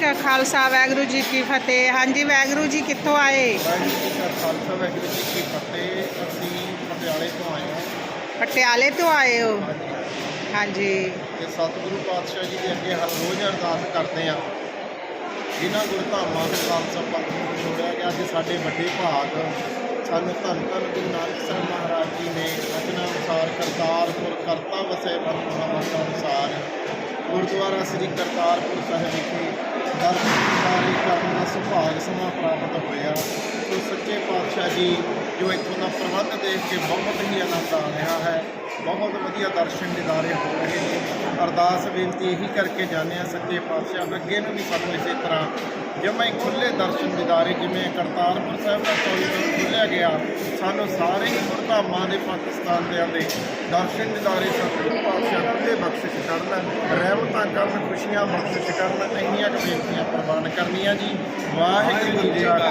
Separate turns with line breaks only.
ਕਾ ਖਾਲਸਾ ਵਾਹਿਗੁਰੂ ਜੀ ਕੀ ਫਤਿਹ। ਹਾਂਜੀ ਵਾਹਿਗੁਰੂ ਜੀ ਕਿੱਥੋਂ ਆਏ?
ਵਾਹਿਗੁਰੂ ਜੀ ਕਾ ਖਾਲਸਾ ਵਾਹਿਗੁਰੂ ਜੀ ਕੀ ਫਤਿਹ। ਅਸੀਂ ਪਟਿਆਲੇ ਤੋਂ ਆਏ ਹਾਂ।
ਪਟਿਆਲੇ ਤੋਂ ਆਏ ਹੋ? ਹਾਂਜੀ।
ਤੇ ਸਤਿਗੁਰੂ ਪਾਤਸ਼ਾਹ ਜੀ ਦੇ ਅੱਗੇ ਹਰ ਰੋਜ਼ ਅਰਦਾਸ ਕਰਦੇ ਹਾਂ। ਜਿਨ੍ਹਾਂ ਗੁਰਧਾਮਾਂ ਦੇ ਖਾਲਸਾ ਪੰਥ ਨੂੰ ਜੋੜਿਆ ਗਿਆ ਅੱਜ ਸਾਡੇ ਵੱਡੇ ਭਾਗ। ਸਾਨੂੰ ਧੰਨ ਧੰਨ ਗੁਰੂ ਨਾਨਕ ਸਾਹਿਬ ਮਹਾਰਾਜ ਜੀ ਨੇ ਵਚਨਾਂ ਅਨੁਸਾਰ ਕਰਤਾਰਪੁਰ ਕਰਤਾ ਵਸੈ ਮਹਾਰਾਜ ਅਨੁਸਾਰ। ਗੁਰਦੁਆਰਾ ਸ੍ਰੀ ਕਰਤਾਰਪੁਰ ਸਾਹਿਬ ਵਿਖੇ ਦਰਸ਼ਨ ਸਾਰੇ ਕਰਨ ਦਾ ਸੁਭਾਗ ਸਮਾਂ ਪ੍ਰਾਪਤ ਹੋਇਆ। ਸੋ ਸੱਚੇ ਪਾਤਸ਼ਾਹ ਜੀ, ਜੋ ਇੱਥੋਂ ਦਾ ਪ੍ਰਬੰਧ ਦੇਖ ਕੇ ਬਹੁਤ ਹੀ ਆਨੰਦ ਆ ਰਿਹਾ ਹੈ, ਬਹੁਤ ਵਧੀਆ ਦਰਸ਼ਨ ਦਿਦਾਰੇ ਹੋ ਰਹੇ ਨੇ। ਅਰਦਾਸ ਬੇਨਤੀ ਇਹੀ ਕਰਕੇ ਜਾਂਦੇ ਆ ਸੱਚੇ ਪਾਤਸ਼ਾਹ ਅੱਗੇ ਨੂੰ ਵੀ ਸਾਨੂੰ ਇਸੇ ਤਰ੍ਹਾਂ ਜਿਵੇਂ ਖੁੱਲੇ ਦਰਸ਼ਨ ਦਿਦਾਰੇ, ਜਿਵੇਂ ਕਰਤਾਰਪੁਰ ਸਾਹਿਬ ਦਾ ਕੋਰੀਡੋਰ ਖੁੱਲਿਆ ਗਿਆ। ਸਾਨੂੰ ਸਾਰੇ ਹੀ ਗੁਰਧਾਮਾਂ ਦੇ ਪਾਕਿਸਤਾਨ ਦੇ ਆਂਦੇ ਦਰਸ਼ਨ ਦਿਦਾਰੇ ਸਤਿਗੁਰੂ ਪਾਤਸ਼ਾਹ ਖੁੱਲੇ ਬਖਸ਼ਿਸ਼ ਕਰਨ ਰਹਿਮਤਾਂ ਕਰਨ, ਖੁਸ਼ੀਆਂ ਬਖਸ਼ਿਸ਼ ਕਰਨ, ਇੰਨੀਆਂ ਕੁ ਬੇਨਤੀਆਂ ਪ੍ਰਵਾਨ ਕਰਨੀਆਂ ਜੀ। ਵਾਹਿਗੁਰੂ ਜੀ ਕਾ